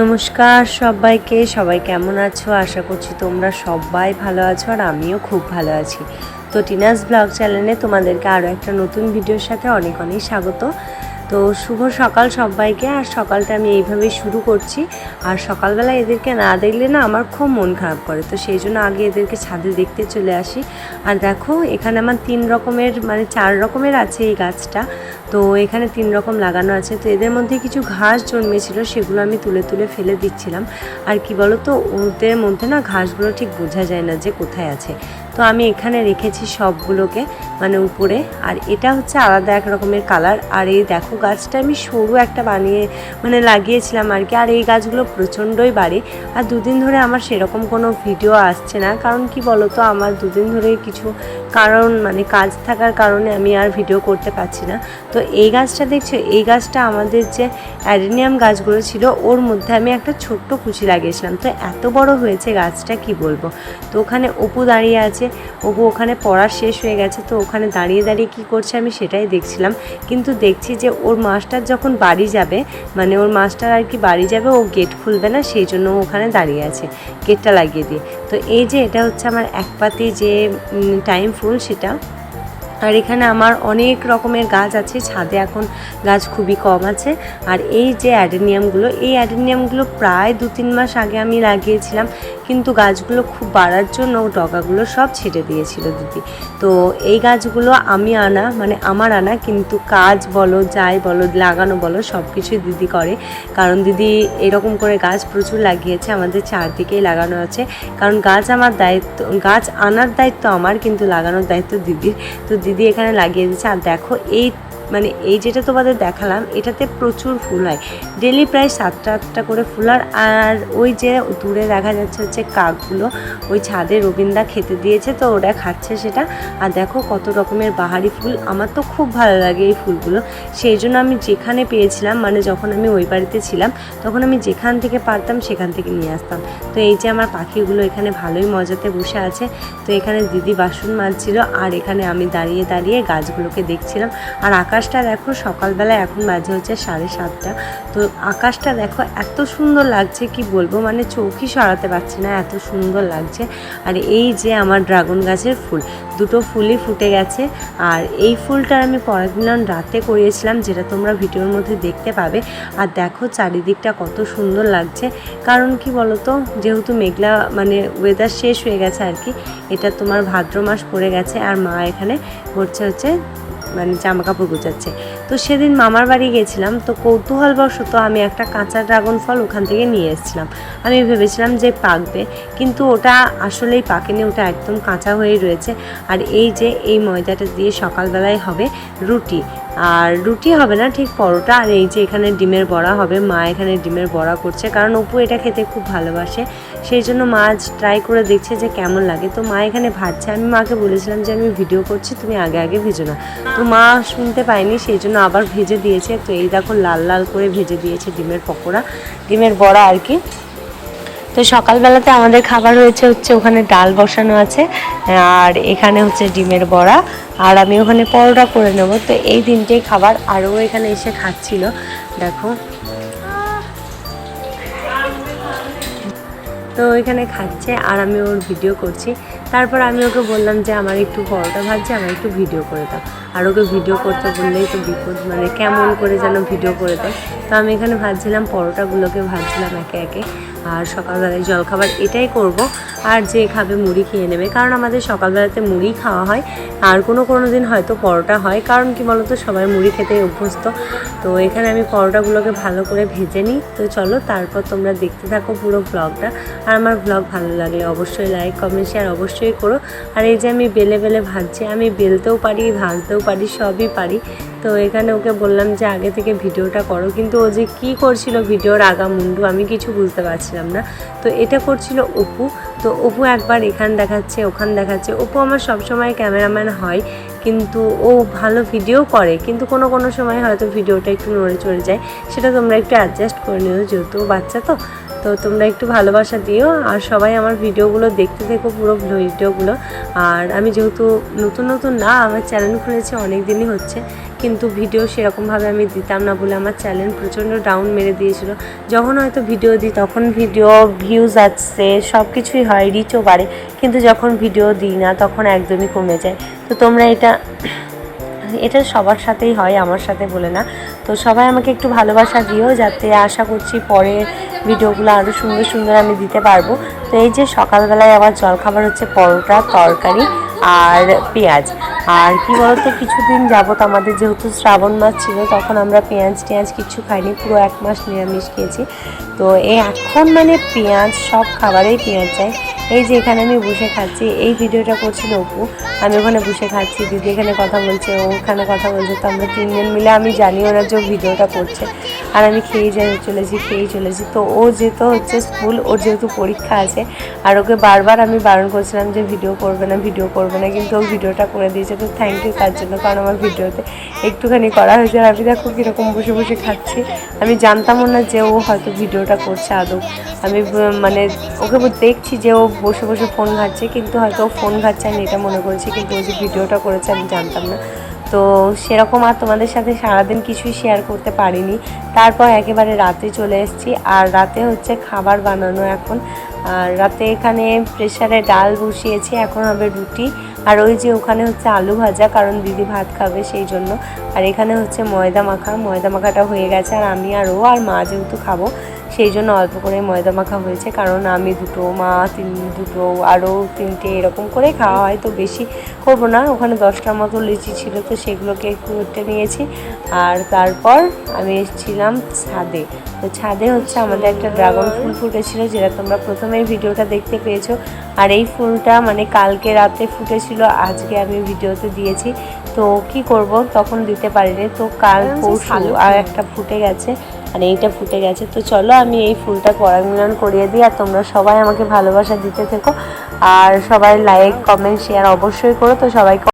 নমস্কার সবাইকে, সবাই কেমন আছো? আশা করছি তোমরা সবাই ভালো আছো আর আমিও খুব ভালো আছি। তো টিনাস ব্লগ চ্যানেলে তোমাদেরকে আরও একটা নতুন ভিডিওর সাথে অনেক অনেক স্বাগত। তো শুভ সকাল সবাইকে, আর সকালটা আমি এইভাবেই শুরু করছি। আর সকালবেলা এদেরকে না দেখলে না আমার খুব মন খারাপ করে। তো সেই জন্য আগে এদেরকে ছাদে দেখতে চলে আসি। আর দেখো, এখানে আমার তিন রকমের মানে চার রকমের আছে এই গাছটা। তো এখানে তিন রকম লাগানো আছে। তো এদের মধ্যে কিছু ঘাস জন্মেছিল, সেগুলো আমি তুলে তুলে ফেলে দিচ্ছিলাম। আর কি বলো তো ওদের মধ্যে না ঘাসগুলো ঠিক বোঝা যায় না যে কোথায় আছে। তো আমি এখানে রেখেছি সবগুলোকে মানে উপরে। আর এটা হচ্ছে আলাদা এক রকমের কালার। আর এই দেখো, গাছটা আমি সরু একটা বানিয়ে মানে লাগিয়েছিলাম আর কি। আর এই গাছগুলো প্রচণ্ডই বাড়ে। আর দুদিন ধরে আমার সেরকম কোনো ভিডিও আসছে না। কারণ কি বলো তো আমার দুদিন ধরে কিছু কারণ মানে কাজ থাকার কারণে আমি আর ভিডিও করতে পারছি না। তো এই গাছটা দেখছ, এই গাছটা আমাদের যে অ্যাডেনিয়াম গাছগুলো ছিল, ওর মধ্যে আমি একটা ছোট্ট কুচি লাগিয়েছিলাম। তো এত বড় হয়েছে গাছটা, কি বলব? তো ওখানে অপু দাঁড়িয়ে আছে। অপু ওখানে পড়া শেষ হয়ে গেছে তো ওখানে দাঁড়িয়ে দাঁড়িয়ে কি করছে আমি সেটাই দেখছিলাম। কিন্তু দেখছি যে ওর মাস্টার যখন বাড়ি যাবে মানে ওর মাস্টার আর কি বাড়ি যাবে, ও গেট খুলবে না, সেই জন্য ওখানে দাঁড়িয়ে আছে, গেটটা লাগিয়ে দিয়ে। তো এই যে এটা হচ্ছে আমার এক পাতি যে টাইম ফুল সেটা আর এখানে আমার অনেক রকমের গাছ আছে, ছাদে এখন গাছ খুবই কম আছে। আর এই যে অ্যাডেনিয়ামগুলো, এই অ্যাডেনিয়ামগুলো প্রায় দু তিন মাস আগে আমি লাগিয়েছিলাম, কিন্তু গাছগুলো খুব বাড়ার জন্য ডগাগুলো সব ছেড়ে দিয়েছিল দিদি। তো এই গাছগুলো আমি আনা মানে আমার আনা, কিন্তু কাজ বলো, যাই বলো, লাগানো বলো, সব কিছুই দিদি করে। কারণ দিদি এরকম করে গাছ প্রচুর লাগিয়েছে, আমাদের চারদিকেই লাগানো আছে। কারণ গাছ আমার দায়িত্ব, গাছ আনার দায়িত্ব আমার, কিন্তু লাগানোর দায়িত্ব দিদির। তো দিদি এখানে লাগিয়ে দিচ্ছে। আর দেখো এই মানে এই যেটা তোমাদের দেখালাম, এটাতে প্রচুর ফুল হয়। ডেলি প্রায় সাতটা আটটা করে ফুল। আর আর ওই যে দূরে দেখা যাচ্ছে হচ্ছে কাকগুলো, ওই ছাদে রবীন্দা খেতে দিয়েছে, তো ওরা খাচ্ছে সেটা। আর দেখো কত রকমের বাহারি ফুল। আমার তো খুব ভালো লাগে এই ফুলগুলো। সেই জন্য আমি যেখানে পেয়েছিলাম মানে যখন আমি ওই বাড়িতে ছিলাম, তখন আমি যেখান থেকে পারতাম সেখান থেকে নিয়ে আসতাম। তো এই যে আমার পাখিগুলো এখানে ভালোই মজাতে বসে আছে। তো এখানে দিদি বাসন মাজছিল, আর এখানে আমি দাঁড়িয়ে দাঁড়িয়ে গাছগুলোকে দেখছিলাম। আর আকাশটা দেখো সকালবেলা এখন বাজে হচ্ছে সাড়ে সাতটা। তো আকাশটা দেখো এত সুন্দর লাগছে, কি বলব? মানে চোখই সরাতে পারছি না, এত সুন্দর লাগছে। আর এই যে আমার ড্রাগন গাছের ফুল, দুটো ফুলই ফুটে গেছে। আর এই ফুলটার আমি পরের দিন রাতে করিয়েছিলাম, যেটা তোমরা ভিডিওর মধ্যে দেখতে পাবে। আর দেখো চারিদিকটা কত সুন্দর লাগছে। কারণ কি বলতো? যেহেতু মেঘলা মানে ওয়েদার শেষ হয়ে গেছে আর কি, এটা তোমার ভাদ্র মাস পড়ে গেছে। আর মা এখানে করছে হচ্ছে মানে জামা কাপড় গুছাচ্ছে। তো সেদিন মামার বাড়ি গেছিলাম, তো কৌতূহলবশত আমি একটা কাঁচা ড্রাগন ফল ওখান থেকে নিয়ে এসেছিলাম। আমি ভেবেছিলাম যে পাকবে, কিন্তু ওটা আসলেই পাকেনি, ওটা একদম কাঁচা হয়ে রয়েছে। আর এই যে এই ময়দাটা দিয়ে সকালবেলায় হবে রুটি আর রুটি হবে না, ঠিক পরোটা। আর এই যে এখানে ডিমের বড়া হবে, মা এখানে ডিমের বড়া করছে, কারণ অপু এটা খেতে খুব ভালোবাসে। সেই জন্য মা আজ ট্রাই করে দেখছে যে কেমন লাগে। তো মা এখানে ভাজছে, আমি মাকে বলেছিলাম যে আমি ভিডিও করছি, তুমি আগে আগে ভেজো না। তো মা শুনতে পায়নি, সেই জন্য আবার ভেজে দিয়েছে। তো এই দেখো লাল লাল করে ভেজে দিয়েছে ডিমের পকোড়া, ডিমের বড়া আর কি। তো সকালবেলাতে আমাদের খাবার হয়েছে হচ্ছে ওখানে ডাল বসানো আছে, আর এখানে হচ্ছে ডিমের বড়া, আর আমি ওখানে পরোটা করে নেব। তো এই তিনটেই খাবার আরও এখানে এসে খাচ্ছিল, দেখো। তো এখানে খাচ্ছে আর আমি ওর ভিডিও করছি। তারপর আমি ওকে বললাম যে, আমার একটু পরোটা ভাজছে, আমার একটু ভিডিও করে দাও। আর ওকে ভিডিও করতে বললেই তো বিপদ মানে কেমন করে যেন ভিডিও করে দেয়। তো আমি এখানে ভাজছিলাম, পরোটাগুলোকে ভাজছিলাম একে একে। আর সকালবেলায় জলখাবার এটাই করব। আর যে খাবে মুড়ি খেয়ে নেবে। কারণ আমাদের সকালবেলাতে মুড়ি খাওয়া হয়। আর কোনো কোনো দিন হয়তো পরোটা হয়। কারণ কি বলতো, সবাই মুড়ি খেতে অভ্যস্ত। তো এখানে আমি পরোটাগুলোকে ভালো করে ভেজে নিই। তো চলো, তারপর তোমরা দেখতে থাকো পুরো ব্লগটা আর আমার ব্লগ ভালো লাগলে অবশ্যই লাইক কমেন্ট শেয়ার অবশ্যই করো। আর এই যে আমি বেলে বেলে ভাজছি, আমি বেলতেও পারি, ভাজতেও পারি, সবই পারি। তো এখানে ওকে বললাম যে আগে থেকে ভিডিওটা করো। কিন্তু ও যে কী করছিল ভিডিওর আগা মুন্ডু, আমি কিছু বুঝতে পারছিলাম না। তো এটা করছিল অপু। তো অপু একবার এখান দেখাচ্ছে, ওখান দেখাচ্ছে। অপু আমার সবসময় ক্যামেরাম্যান হয়, কিন্তু ও ভালো ভিডিও করে। কিন্তু কোনো কোনো সময় হয়তো ভিডিওটা একটু নড়ে চড়ে যায়। সেটা তোমরা একটু অ্যাডজাস্ট করে নিও, যেহেতু বাচ্চা তো। তো তোমরা একটু ভালোবাসা দিও, আর সবাই আমার ভিডিওগুলো দেখতে দেখো পুরো ভিডিওগুলো। আর আমি যেহেতু নতুন নতুন না, আমার চ্যানেল খুলেছে অনেক দিনই হচ্ছে, কিন্তু ভিডিও সেরকমভাবে আমি দিতাম না বলে আমার চ্যানেল প্রচণ্ড ডাউন মেরে দিয়েছিল। যখন হয়তো ভিডিও দিই, তখন ভিডিও ভিউজ আসছে সব কিছুই হয় রিচও বাড়ে, কিন্তু যখন ভিডিও দিই না, তখন একদমই কমে যায়। তো তোমরা এটা এটা সবার সাথেই হয়, আমার সাথে বলে না। তো সবাই আমাকে একটু ভালোবাসা দিও, যাতে আশা করছি পরে ভিডিওগুলো আরও সুন্দর সুন্দর আমি দিতে পারব। তো এই যে সকালবেলায় আমার জলখাবার হচ্ছে পরোটা, তরকারি আর পেঁয়াজ। আর কি বলতো, কিছুদিন যাবত আমাদের যেহেতু শ্রাবণ মাস ছিল, তখন আমরা পেঁয়াজ টেঁয়াজ কিছু খাইনি, পুরো এক মাস নিরামিষ খেয়েছি। তো এখন মানে পেঁয়াজ, সব খাবারেই পেঁয়াজ চাই। এই যে এখানে আমি বসে খাচ্ছি, এই ভিডিওটা করছিল অপু। আমি ওখানে বসে খাচ্ছি, দিদি এখানে কথা বলছে ওখানে কথা বলছে। তো আমরা তিনজন মিলে আমি জানি ওরা যে ভিডিওটা করছে। আর আমি খেয়ে যাই চলেছি খেয়েই চলেছি তো ও যেহেতু হচ্ছে স্কুল, ওর যেহেতু পরীক্ষা আছে, আর ওকে বারবার আমি বারণ করছিলাম যে ভিডিও করবে না ভিডিও করবে না, কিন্তু ও ভিডিওটা করে দিয়েছে। তো থ্যাংক ইউ তার জন্য, কারণ আমার ভিডিওতে একটুখানি করা হয়েছে আর আমি দেখো কীরকম বসে বসে খাচ্ছি। আমি জানতামও না যে ও হয়তো ভিডিওটা করছে আদৌ। আমি মানে ওকে দেখছি যে ও বসে বসে ফোন ঘাটছে, কিন্তু হয়তো ও ফোন ঘাটছে, আমি এটা মনে করেছি, কিন্তু ও যে ভিডিওটা করেছে, আমি জানতাম না। তো সেরকম আর তোমাদের সাথে সারাদিন কিছুই শেয়ার করতে পারিনি। তারপর একেবারে রাতে চলে এসেছি। আর রাতে হচ্ছে খাবার বানানো এখন। আর রাতে এখানে প্রেশারে ডাল বসিয়েছি, এখন হবে রুটি। আর ওই যে ওখানে হচ্ছে আলু ভাজা, কারণ দিদি ভাত খাবে সেই জন্য। আর এখানে হচ্ছে ময়দা মাখা। ময়দা মাখাটা হয়ে গেছে, আর আমি আর ও আর মা যেহেতু খাব সেই জন্য অল্প করে ময়দা মাখা হয়েছে। কারণ আমি দুটো মা তিন দুটো আরও তিনটে এরকম করে খাওয়া হয় তো বেশি করব না। ওখানে দশটার মতো লিচি ছিল তো সেগুলোকে কুটে নিয়েছি। আর তারপর আমি এসেছিলাম ছাদে। তো ছাদে হচ্ছে আমাদের একটা ড্রাগন ফুল ফুটেছিল যেটা তোমরা প্রথমেই ভিডিওটা দেখতে পেয়েছ। আর এই ফুলটা মানে কালকে রাতে ফুটেছিল আজকে আমি ভিডিওতে দিয়েছি। তো কি করব তখন দিতে পারিনি। তো কাল পরশু আর একটা ফুটে গেছে। আর এইটা ফুটে গেছে। তো চলো আমি এই ফুলটা পরাগমিলন করিয়ে দিই আর তোমরা সবাই আমাকে ভালোবাসা দিতে থেকো। আর সবাই লাইক কমেন্ট শেয়ার অবশ্যই করো। তো সবাইকে